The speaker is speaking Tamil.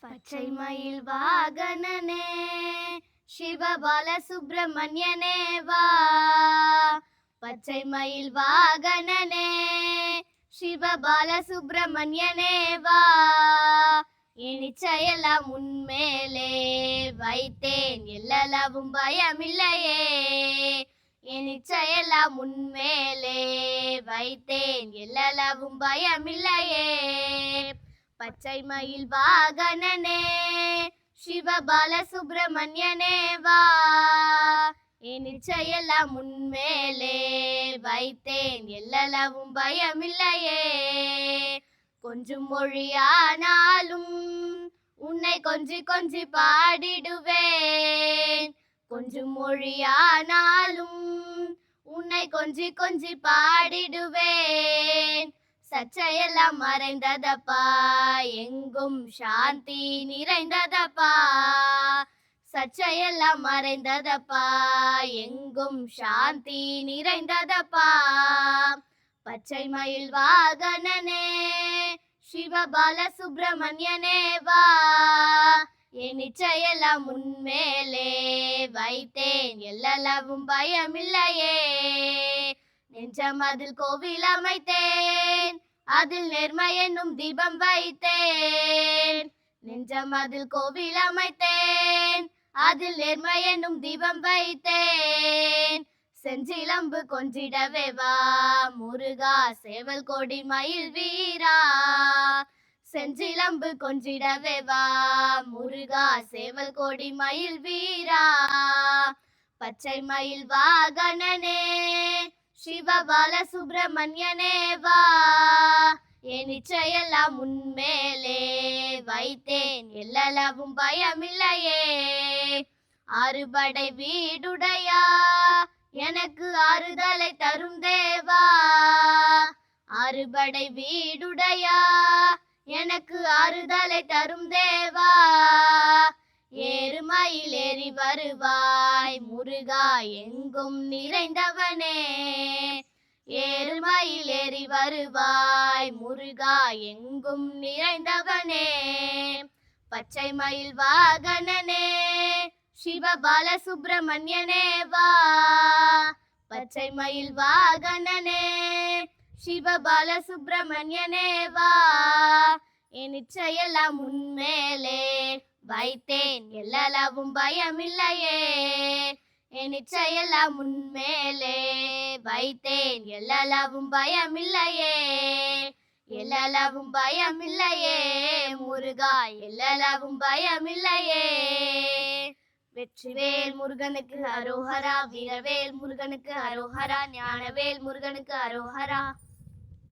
பச்சை மயில் வாகனனே சிவபால சுப்பிரமணியனே வா. பச்சை மயில் வாகனனே சிவபால சுப்பிரமணியனே வா. இனிச்சையெல்லாம் உன்மேலே வைத்தேன் எல்லளவும் பயமில்லையே. இனிச்சையெல்லாம் உன்மேலே வைத்தேன் எல்லளவும் பயமில்லையே. பச்சை மயில் வாகனனே சிவபால சுப்பிரமணியனே வா எல்லாம் உன்மேலே வைத்தேன் எல்லளவும் பயமில்லையே. கொஞ்சம் மொழியானாலும் உன்னை கொஞ்சி கொஞ்சி பாடிடுவேன். கொஞ்சம் மொழியானாலும் உன்னை கொஞ்சி கொஞ்சி பாடிடுவேன். சச்சையெல்லாம் மறைந்ததப்பா. எங்கும் சாந்தி நிறைந்ததப்பா. சச்சையெல்லாம் மறைந்ததப்பா. எங்கும் சாந்தி நிறைந்ததப்பா. பச்சை மயில் வாகனனே சிவபால சுப்பிரமணியனே வா. என் நிச்சயெல்லாம் உன்மேலே வைத்தேன். எல்லளவும் பயமில்லையே. நெஞ்சம் அதில் கோவில் அமைத்தேன். அதில் நேர்மை என்னும் தீபம் வைத்தேன். நெஞ்சம் அதில் கோவில் அமைத்தேன். அதில் நேர்மை என்னும் தீபம் வைத்தேன். செஞ்சிலம்பு கொஞ்சிடவே வா முருகா சேவல் கொடி மயில் வீரா. செஞ்சிலம்பு கொஞ்சிடவே வா முருகா சேவல் கொடி மயில் வீரா. பச்சை மயில் வாகனனே சிவபால சுப்பிரமணியனே வா என் நிச்சயெல்லாம் உன்மேலே வைத்தேன். எல்லளவும் பயமில்லையே. அறுபடை வீடுடையா எனக்கு ஆறுதலை தரும் தேவா. அறுபடை வீடுடையா எனக்கு ஆறுதலை தரும் தேவா. ஏறுமயில் ஏறி வருவாய். முருகா எங்கும் நிறைந்தவனே. ஏறுமயில் ஏறி வருவாய். முருகா எங்கும் நிறைந்தவனே. பச்சை மயில் வாகனனே. சிவபால சுப்பிரமணியனே வா. பச்சை மயில் வாகனனே. சிவபால சுப்பிரமணியனே வா. என் இச்சையெல்லாம் உன்மேலே வைத்தேன். எல்லளவும் பயமில்லையே. என் நிச்சயெல்லாம் உன்மேலே. வைத்தேன். எல்லளவும் பயமில்லையே. எல்லளவும் பயமில்லையே. முருகா எல்லளவும் பயமில்லையே. வெற்றிவேல் முருகனுக்கு அரோஹரா வீரவேல் முருகனுக்கு அரோஹரா ஞானவேல் முருகனுக்கு அரோஹரா.